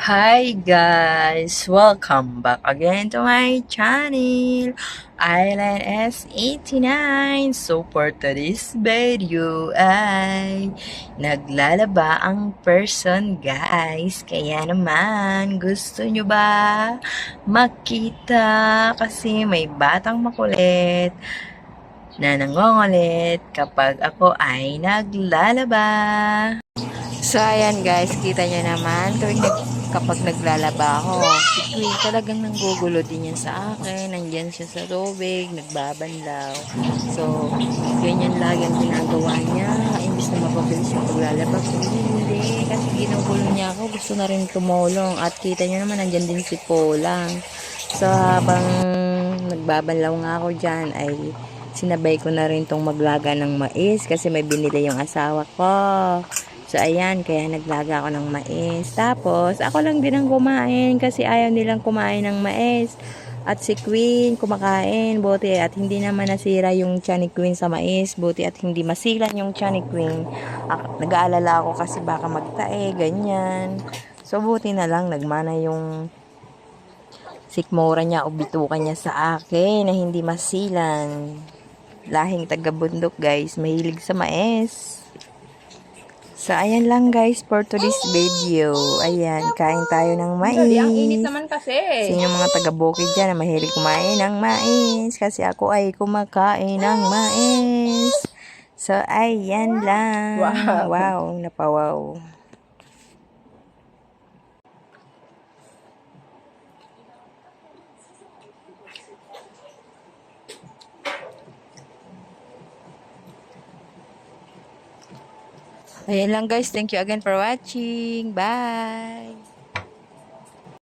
Hi guys! Welcome back again to my channel, Island S89. So for today's video ay naglalaba ang person guys. Kaya naman, gusto nyo ba makita? Kasi may batang makulit na nangongolit kapag ako ay naglalaba. So, ayan guys, kita nyo naman, tuwing nag, kapag naglalaba ako, si Queen talagang nanggugulo din yan sa akin, nandyan siya sa tubig, nagbabanlaw. So, ganyan lagi ang ginagawa niya, imbis na mapabilis yung paglalaba ko, hindi, kasi ginugulo niya ako, gusto na rin kumulong, at kita nyo naman, nandyan din si Polang. So, habang nagbabanlaw nga ako dyan, ay sinabay ko na rin tong maglaga ng mais, kasi may binili yung asawa ko. So, ayan, kaya naglaga ako ng mais. Tapos, ako lang din ang kumain kasi ayaw nilang kumain ng mais. At si Queen kumakain, buti at hindi naman nasira yung tiyan ni Queen sa mais, buti at hindi masilan yung tiyan ni Queen. Nag-aalala ako kasi baka magtae, ganyan. So, buti na lang, nagmana yung sikmura niya o bituka niya sa akin na hindi masilan. Lahing taga-bundok guys, mahilig sa mais. So, ayan lang guys for today's video. Ayan, kain tayo ng mais. Dali, ang init naman kasi. Sino mga taga-bukid dyan na mahilig kumain ng mais? Kasi ako ay kumakain ng mais. So, ayan lang. Wow. Wow, napawaw. Ayan lang guys. Thank you again for watching. Bye!